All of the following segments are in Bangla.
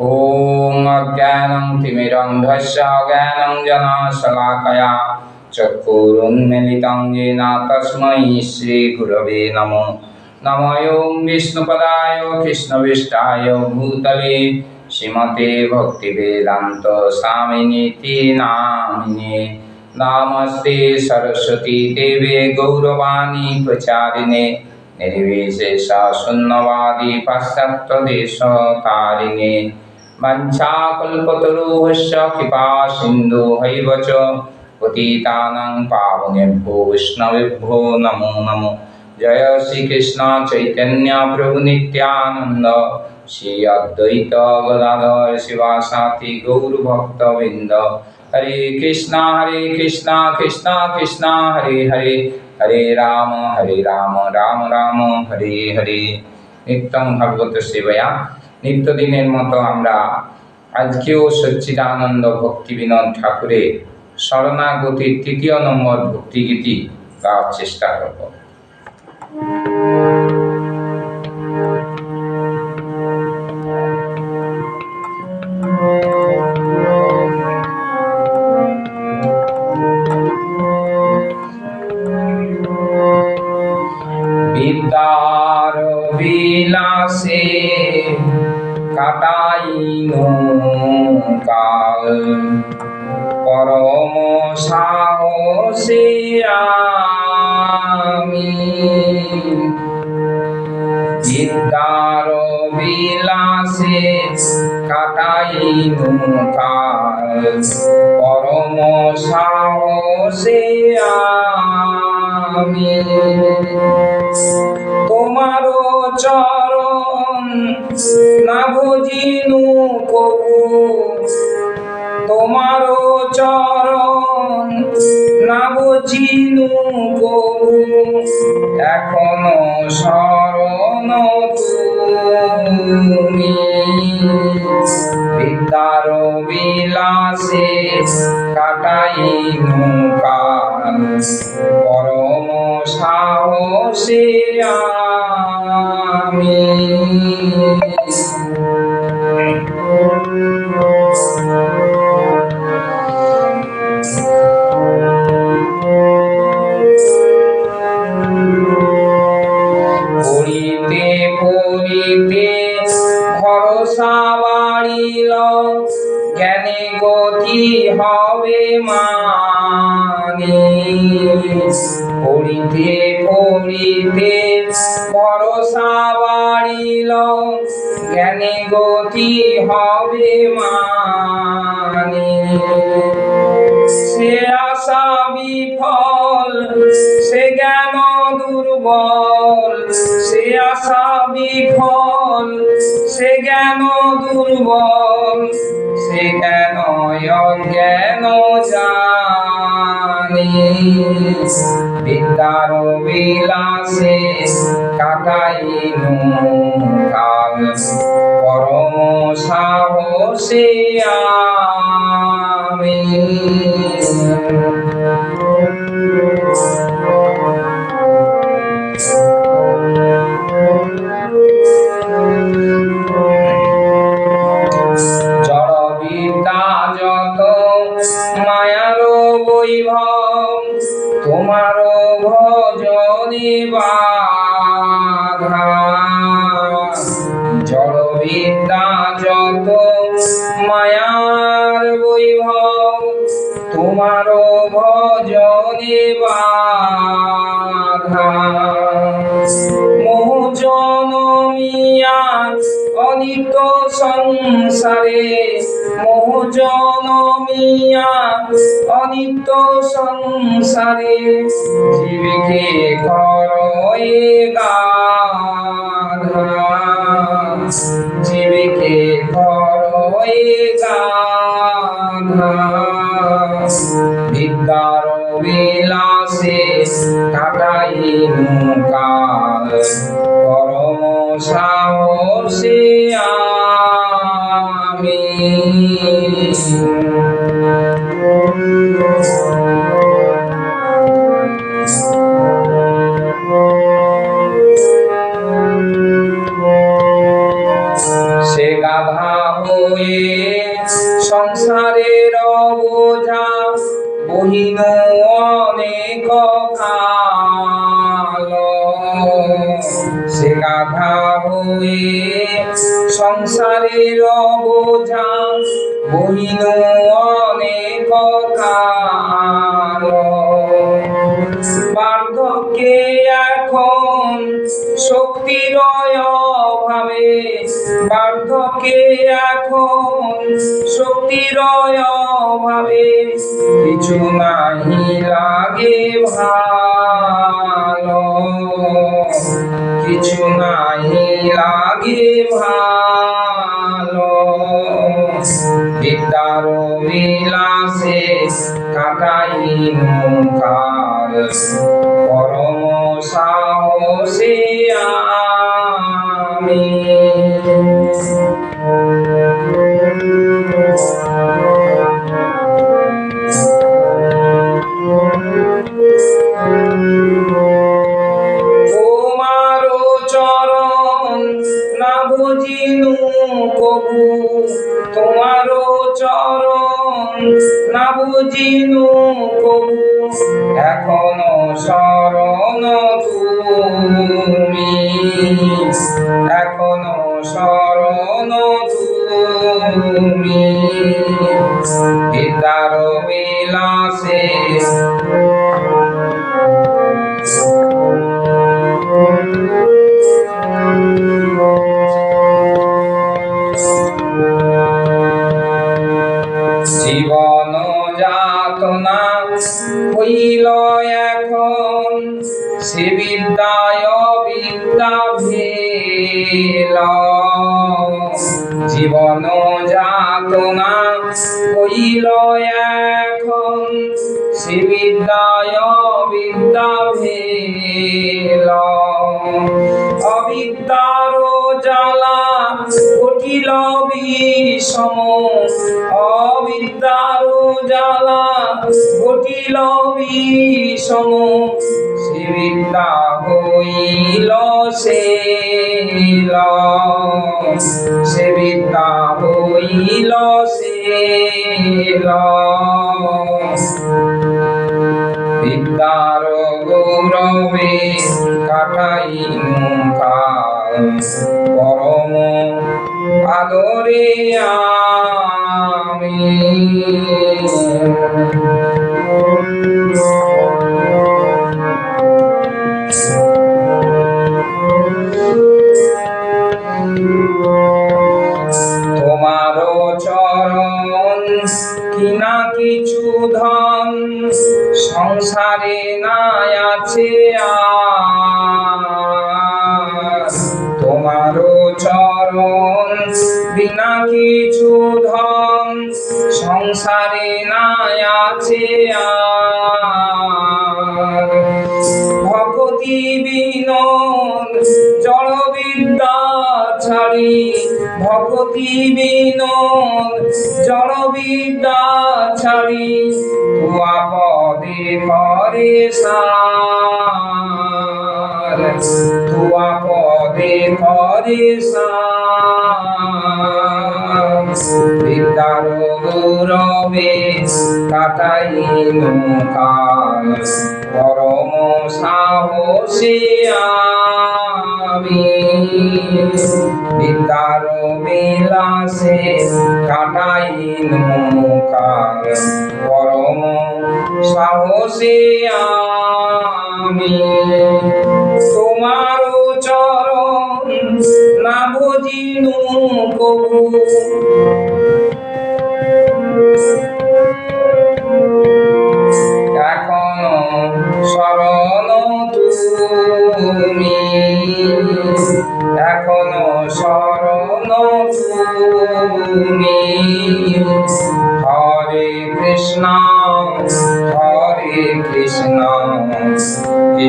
ॐ अज्ञानं तिमिरन्धस्य ज्ञानं जनाशलाकया चक्षुरुन्मिलितं येन तस्मै श्रीगुरवे नमो नमो ॐ विष्णुपदाय कृष्णविष्टाय भूतले श्रीमते भक्तिवेदान्त स्वामिनीति नामिने नमस्ते सरस्वती देवे गौरवाणी प्रचारिणे निर्विशेष शून्यवादी पाश्चात्यदेशतारिणे वञ्चाकल्पतरुश्च कृपा सिन्धुहैव च पतितानां पावनेभ्यो वैष्णवेभ्यो नमो नमो जय श्रीकृष्ण चैतन्य प्रभुनित्यानन्द श्री अद्वैत गदाधर शिवासाति गौरभक्तवृन्द हरे कृष्णा हरे कृष्णा कृष्णा कृष्णा हरे हरे हरे राम हरे राम राम राम हरे हरे नित्यं भगवत सेवया নিত্যদিনের মতো আমরা আজকেও সচ্চিদানন্দ ভক্তি বিনোদ ঠাকুরের শরণাগতির তৃতীয় নম্বর ভক্তিগীতি গাওয়ার চেষ্টা করব। বিদ্যার বিলাসে কাটাইন কাল। পরম সাহসে আমি। বিদ্যার বিলাসে কাটাইন কাল। পরম সাহসে আমি। তোমারও চরণ না ভজিনু কবু তোমারও চরণ। না ভজিনু কবু এখনও শরণ তুমি। বিদ্যার বিলাসে কাটাইনু কাল। পরম সাহসে আমি। জ্ঞান অজ্ঞান জানি বিদ্যার বিলাসে কাটাইনু কাল। পরম সাহসে জড়বিদ্যা যত, মায়ার বৈভব তোমার ভজনে বাধা। মোহ জনমিয়া অনিত সংসারে, মোহ জনমিয়া অনিত সংসারে, জীবকে করয়ে গাধা জীবকে গাধা বিদ্যার বিলাসে কাটাই কাল। পরম সাহসে বহিন অনেক কাল। বার্ধক্যে এখন শক্তির অভাবে। বার্ধক্যে এখন শক্তির অভাবে। কিছু নাহি লাগে ভালো। কিছু নাহি লাগে ভালো। বিলাসে কাটাই মুখার। পরম সাহসে আমি। বিলাসে উঠিল বিষম অবিদ্যার জ্বালা ঘটিল বিষম সে বিদ্যা হইল সেল সে বিদ্যা হইল সেল বিদ্যার গৌরবে কাটাই কাল পরম আদরে আমি। পদে করে সার। তুয়া পদে সার। বিদ্যার গৌরবে কাটাইল কাল পরম সাহসী আমি। বিদ্যার বিলাসে কাটাইন কাল পরম সাহসে আমি। তোমার চরণ না বুঝিনু কবু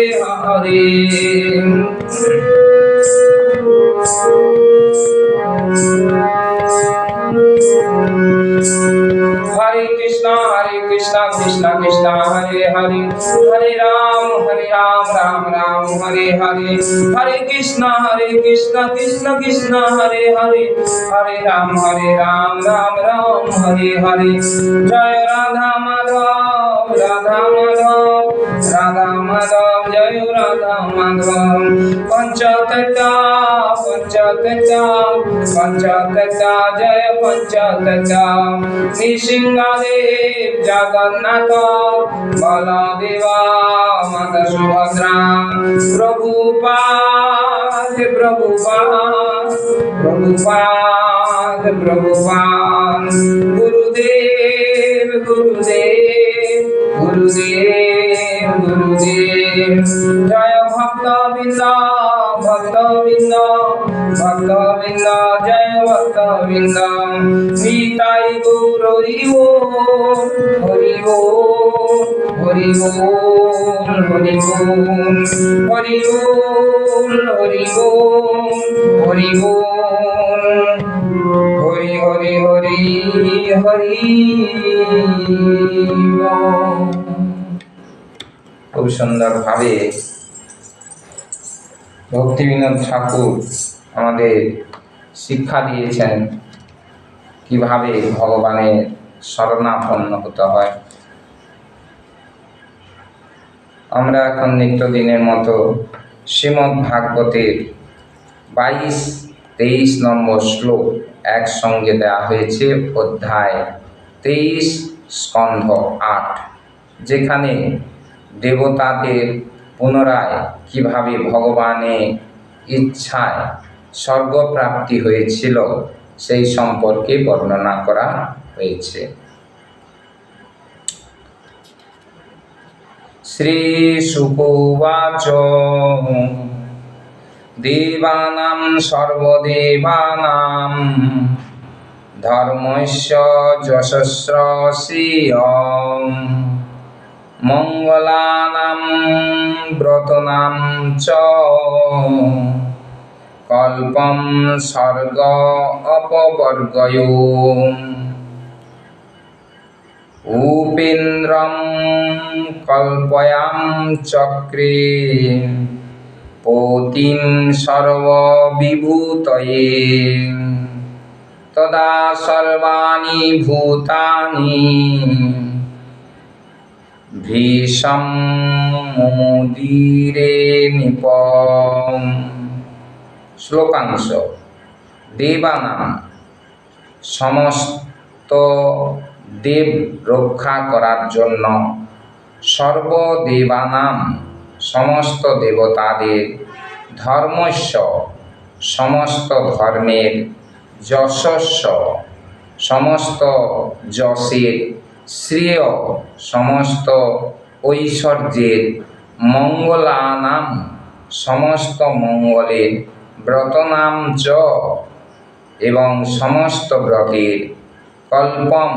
হরে হরে হরে কৃষ্ণ হরে কৃষ্ণ কৃষ্ণ কৃষ্ণ হরে হরে হরে রাম হরে রাম রাম রাম হরে राधा माधव जय राधा माधव पंचतता पंचतता पंचतता जय पंचतता नृसिंहदेव जगन्नाथ, बलदेवा, माता सुभद्रा। प्रभुपाद प्रभुपाद प्रभुपाद प्रभुपाद। गुरुदेव गुरुदेव गुरुदेव। গুরুদেব জয় ভক্ত বৃন্দ ভক্ত বৃন্দ ভক্ত বৃন্দ জয় ভক্ত বৃন্দ নিতাই গৌর হরি বল হরি বল হরি বল হরি হরি হরি হরি হরি। খুব সুন্দরভাবে ভক্তিবিনোদ ঠাকুর আমাদের শিক্ষা দিয়েছেন কীভাবে ভগবানের শরণাপন্ন হতে হয়। আমরা এখন নিত্যদিনের মতো শ্রীমদ্ ভাগবতের বাইশ, তেইশ নম্বর শ্লোক একসঙ্গে দেওয়া হয়েছে, অধ্যায় তেইশ, স্কন্ধ আট, যেখানে দেবতাদের পুনরায় কীভাবে ভগবানের ইচ্ছায় স্বর্গপ্রাপ্তি হয়েছিল, সেই সম্পর্কে বর্ণনা করা হয়েছে। শ্রী শ্রীশুকুবাচ দেবানাম সর্বদেবানাম ধর্মস্য যশস্র শ্রিয়ং মঙ্গলানাং ব্রতনাং চ। কল্পম স্বর্গ অপবর্গয়। উপেন্দ্রম কল্পয়াম চক্রে। পতিম সর্ববিভূতয়ে। তদা সর্বাণি ভূতানি। ভীষম মুদিরে নিপ শ্লোকাংশ, দেবানাম, সমস্ত দেব রক্ষা করার জন্য সর্বদেবানাম, সমস্ত দেবতাদের ধর্মস্য সমস্ত ধর্মের যশস্ব, সমস্ত যশের শ্রেয় সমস্ত ঐশ্বর্যের মঙ্গলানাম, সমস্ত মঙ্গলের ব্রতনাম চ এবং সমস্ত ব্রতের কল্পম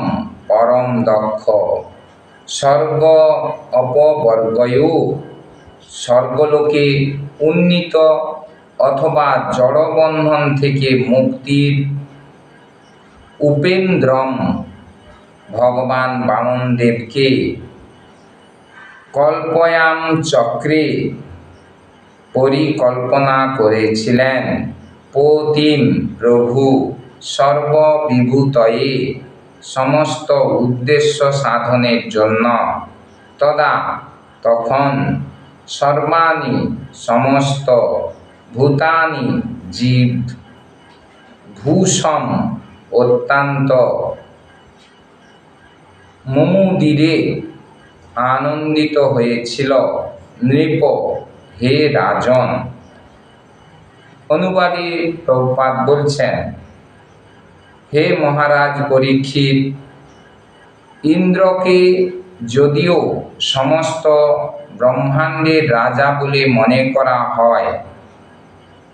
পরম দক্ষ। স্বর্গ অপবর্গয়, স্বর্গলোকে উন্নীত অথবা জড়বন্ধন থেকে মুক্তির উপেন্দ্রম ভগবান বামনদেবকে। কল্পয়াম চক্রে পরিকল্পনা করেছিলেন পতিম প্রভু। সর্ববিভূতয়ে সমস্ত উদ্দেশ্য সাধনের জন্য। তদা তখন সর্বাণি সমস্ত ভূতানি জীব ভূষম অত্যন্ত মুমুদিরে আনন্দিত হয়েছিল, নৃপ, হে রাজন। অনুবাদে প্রপাত বলছেন, হে মহারাজ পরীক্ষিত, ইন্দ্রকে যদিও সমস্ত ব্রহ্মাণ্ডের রাজা বলে মনে করা হয়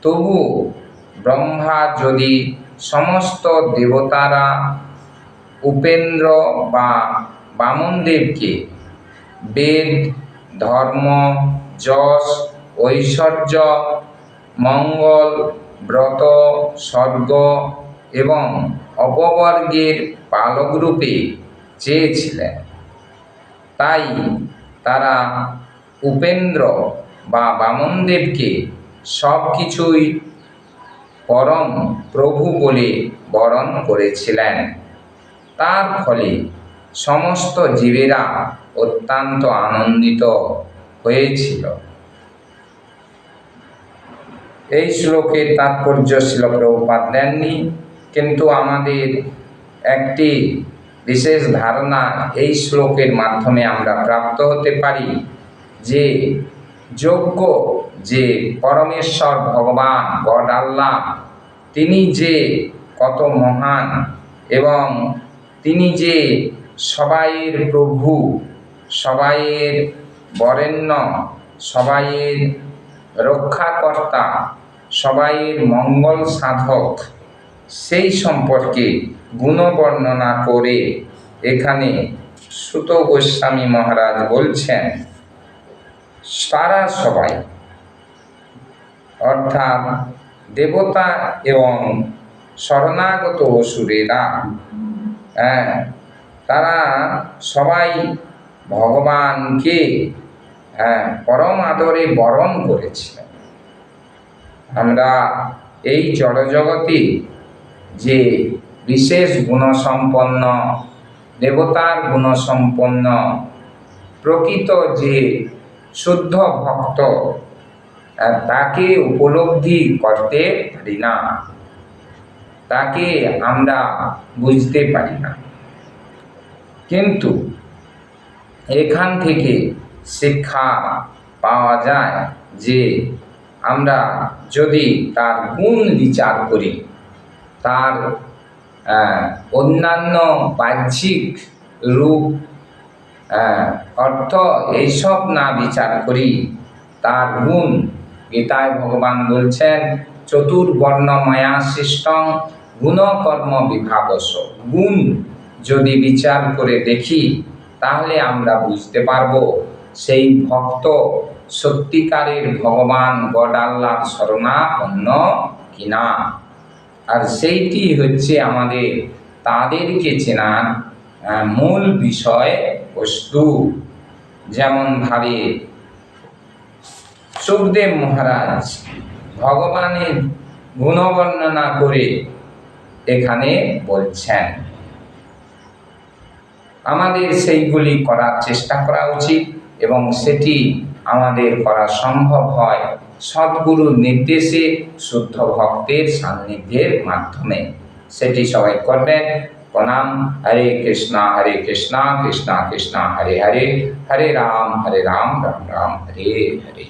তবু ব্রহ্মা যদি সমস্ত দেবতারা উপেন্দ্র বা বামনদেবকে বেদ, ধর্ম, যশ, ঐশ্বর্য, মঙ্গল, ব্রত, স্বর্গ এবং অপবর্গের পালকরূপে চেয়েছিলেন। তাই তারা উপেন্দ্র বা বামনদেবকে সব কিছুই পরম প্রভু বলে বরণ করেছিলেন। তার ফলে সমস্ত জীবেরা অত্যন্ত আনন্দিত হয়েছিল। এই শ্লোকের তাৎপর্য ছিল প্রভুপাত দেননি, কিন্তু আমাদের একটি বিশেষ ধারণা এই শ্লোকের মাধ্যমে আমরা প্রাপ্ত হতে পারি যে যোগ্য যে পরমেশ্বর ভগবান গড আল্লাহ, তিনি যে কত মহান এবং তিনি যে সবাইয়ের প্রভু, সবাইয়ের বরেণ্য, সবাইয়ের রক্ষাকর্তা, সবাইয়ের মঙ্গল সাধক, সেই সম্পর্কে গুণবর্ণনা করে এখানে সুত গোস্বামী মহারাজ বলছেন, তারা সবাই, অর্থাৎ দেবতা এবং শরণাগত অসুরেরা হ্যাঁ তারা সবাই ভগবানকে হ্যাঁ পরম আদরে বরণ করেছিলেন। আমরা এই জড়জগতে যে বিশেষ গুণসম্পন্ন, দেবতার গুণসম্পন্ন, প্রকৃত যে শুদ্ধ ভক্ত, তাকে উপলব্ধি করতে পারি না। তাকে আমরা বুঝতে পারি না। কিন্তু এখান থেকে শিক্ষা পাওয়া যায় যে আমরা যদি তার গুণ বিচার করি, তার অন্যান্য বাহ্যিক রূপ অর্থ এইসব না বিচার করি, তার গুণ, গীতায় ভগবান বলছেন, চতুর্বর্ণময়া সৃষ্টং গুণকর্ম বিভাবস গুণ যদি বিচার করে দেখি, তাহলে আমরা বুঝতে পারব, সেই ভক্ত সত্যিকারের ভগবান গড শরণাপন্ন কিনা। আর সেইটি হচ্ছে আমাদের, তাদেরকে চেনার মূল বিষয় বস্তু। যেমনভাবে সুখদেব মহারাজ ভগবানের গুণবর্ণনা করে এখানে বলছেন। আমাদের সেইগুলি করার চেষ্টা করা উচিত এবং সেটি আমাদের করা সম্ভব হয় সদ্গুরুর নির্দেশে শুদ্ধ ভক্তের সান্নিধ্যের মাধ্যমে। সেটি সবাই করবেন। প্রণাম, হরে কৃষ্ণ হরে কৃষ্ণ কৃষ্ণ কৃষ্ণ, হরে হরে হরে রাম হরে রাম রাম রাম, হরে হরে।